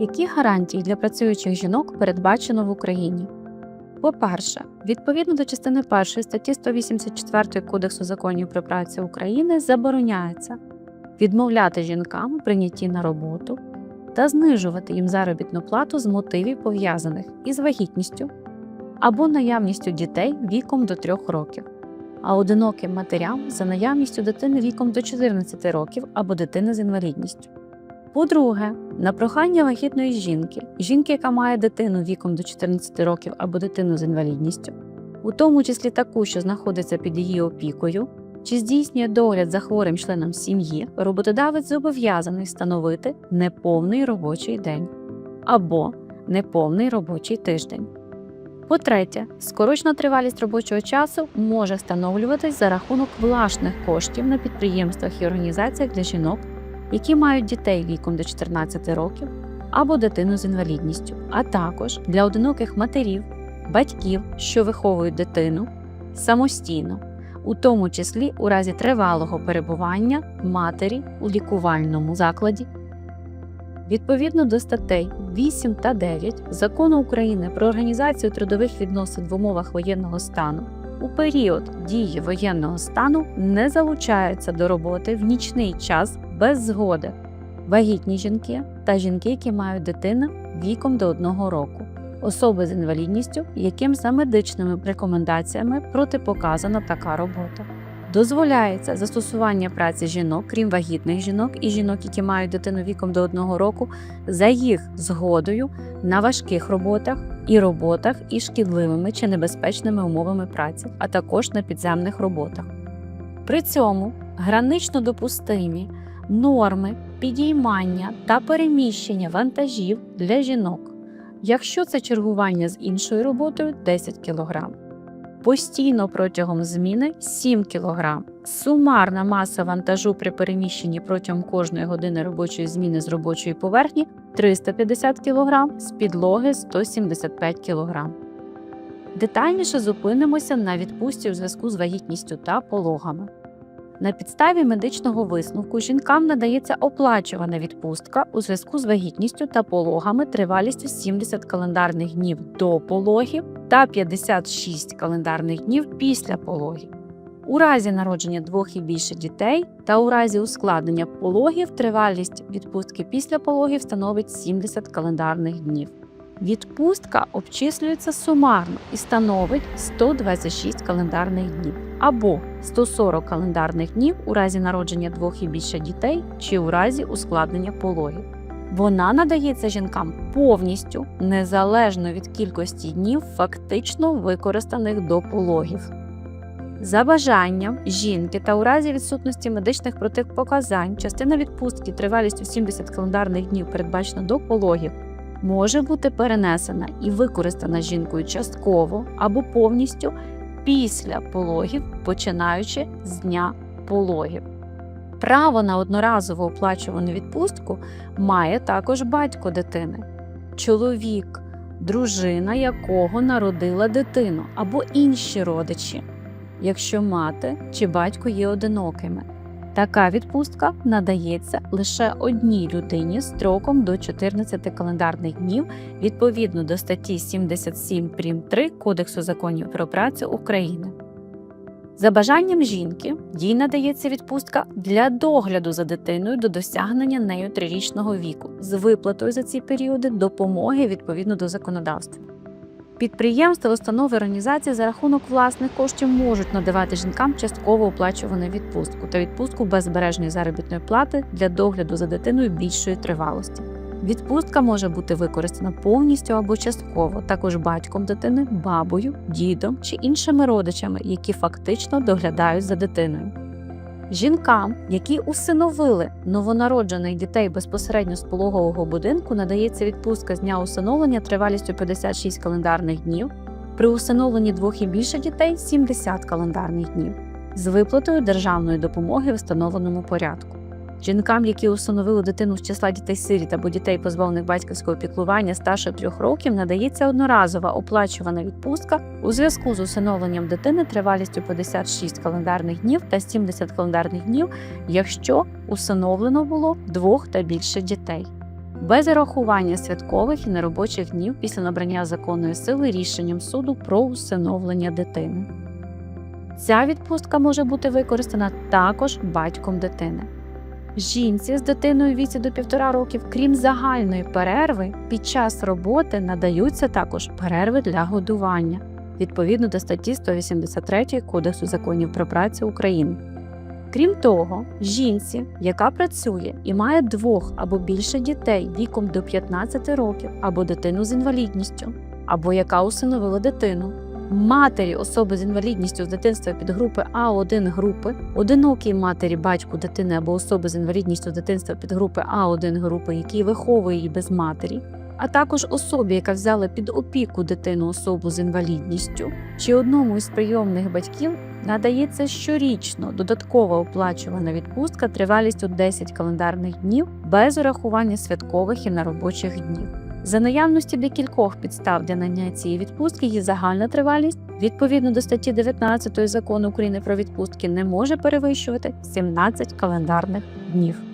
Які гарантії для працюючих жінок передбачено в Україні? По-перше, відповідно до частини 1 статті 184 Кодексу законів про працю України забороняється відмовляти жінкам у прийнятті на роботу та знижувати їм заробітну плату з мотивів пов'язаних із вагітністю або наявністю дітей віком до 3 років, а одиноким матерям за наявністю дитини віком до 14 років або дитини з інвалідністю. По-друге, на прохання вагітної жінки, жінки, яка має дитину віком до 14 років або дитину з інвалідністю, у тому числі таку, що знаходиться під її опікою, чи здійснює догляд за хворим членом сім'ї, роботодавець зобов'язаний встановити неповний робочий день або неповний робочий тиждень. По-третє, скорочена тривалість робочого часу може встановлюватись за рахунок власних коштів на підприємствах і організаціях для жінок, які мають дітей віком до 14 років або дитину з інвалідністю, а також для одиноких матерів, батьків, що виховують дитину самостійно, у тому числі у разі тривалого перебування матері у лікувальному закладі. Відповідно до статей 8 та 9 Закону України про організацію трудових відносин в умовах воєнного стану у період дії воєнного стану не залучаються до роботи в нічний час без згоди вагітні жінки та жінки, які мають дитину віком до одного року, особи з інвалідністю, яким за медичними рекомендаціями протипоказана така робота. Дозволяється застосування праці жінок, крім вагітних жінок і жінок, які мають дитину віком до одного року, за їх згодою на важких роботах і роботах із шкідливими чи небезпечними умовами праці, а також на підземних роботах. При цьому гранично допустимі норми підіймання та переміщення вантажів для жінок, якщо це чергування з іншою роботою 10 кг. Постійно протягом зміни 7 кг. Сумарна маса вантажу при переміщенні протягом кожної години робочої зміни з робочої поверхні 350 кг, з підлоги 175 кг. Детальніше зупинимося на відпустці у зв'язку з вагітністю та пологами. На підставі медичного висновку жінкам надається оплачувана відпустка у зв'язку з вагітністю та пологами тривалістю 70 календарних днів до пологів та 56 календарних днів після пологів. У разі народження двох і більше дітей та у разі ускладнення пологів тривалість відпустки після пологів становить 70 календарних днів. Відпустка обчислюється сумарно і становить 126 календарних днів або 140 календарних днів у разі народження двох і більше дітей чи у разі ускладнення пологів. Вона надається жінкам повністю незалежно від кількості днів, фактично використаних до пологів. За бажанням жінки та у разі відсутності медичних протипоказань частина відпустки тривалістю 70 календарних днів передбачена до пологів може бути перенесена і використана жінкою частково або повністю після пологів, починаючи з дня пологів. Право на одноразову оплачувану відпустку має також батько дитини, чоловік, дружина якого народила дитину або інші родичі, якщо мати чи батько є одинокими. Така відпустка надається лише одній людині строком до 14 календарних днів відповідно до статті 77 прим. 3 Кодексу законів про працю України. За бажанням жінки їй надається відпустка для догляду за дитиною до досягнення нею трирічного віку з виплатою за ці періоди допомоги відповідно до законодавства. Підприємства, установи організації за рахунок власних коштів можуть надавати жінкам частково оплачувану відпустку та відпустку без збережної заробітної плати для догляду за дитиною більшої тривалості. Відпустка може бути використана повністю або частково, також батьком дитини, бабою, дідом чи іншими родичами, які фактично доглядають за дитиною. Жінкам, які усиновили новонароджених дітей безпосередньо з пологового будинку, надається відпустка з дня усиновлення тривалістю 56 календарних днів, при усиновленні двох і більше дітей 70 календарних днів, з виплатою державної допомоги в встановленому порядку. Жінкам, які усиновили дитину з числа дітей-сиріт або дітей, позбавлених батьківського піклування старше трьох років, надається одноразова оплачувана відпустка у зв'язку з усиновленням дитини тривалістю 56 календарних днів та 70 календарних днів, якщо усиновлено було двох та більше дітей. без зарахування святкових і неробочих днів після набрання законної сили рішенням суду про усиновлення дитини. Ця відпустка може бути використана також батьком дитини. Жінці з дитиною віці до півтора років, крім загальної перерви, під час роботи надаються також перерви для годування відповідно до статті 183 Кодексу законів про працю України. Крім того, жінці, яка працює і має двох або більше дітей віком до 15 років, або дитину з інвалідністю, або яка усиновила дитину, матері особи з інвалідністю з дитинства підгрупи А1 групи, одинокій матері батьку дитини або особи з інвалідністю з дитинства підгрупи А1 групи, який виховує її без матері, а також особі, яка взяла під опіку дитину особу з інвалідністю, чи одному із прийомних батьків надається щорічно додаткова оплачувана відпустка тривалістю 10 календарних днів без урахування святкових і неробочих днів. За наявності декількох підстав для надання цієї відпустки її загальна тривалість відповідно до статті 19 закону України про відпустки не може перевищувати 17 календарних днів.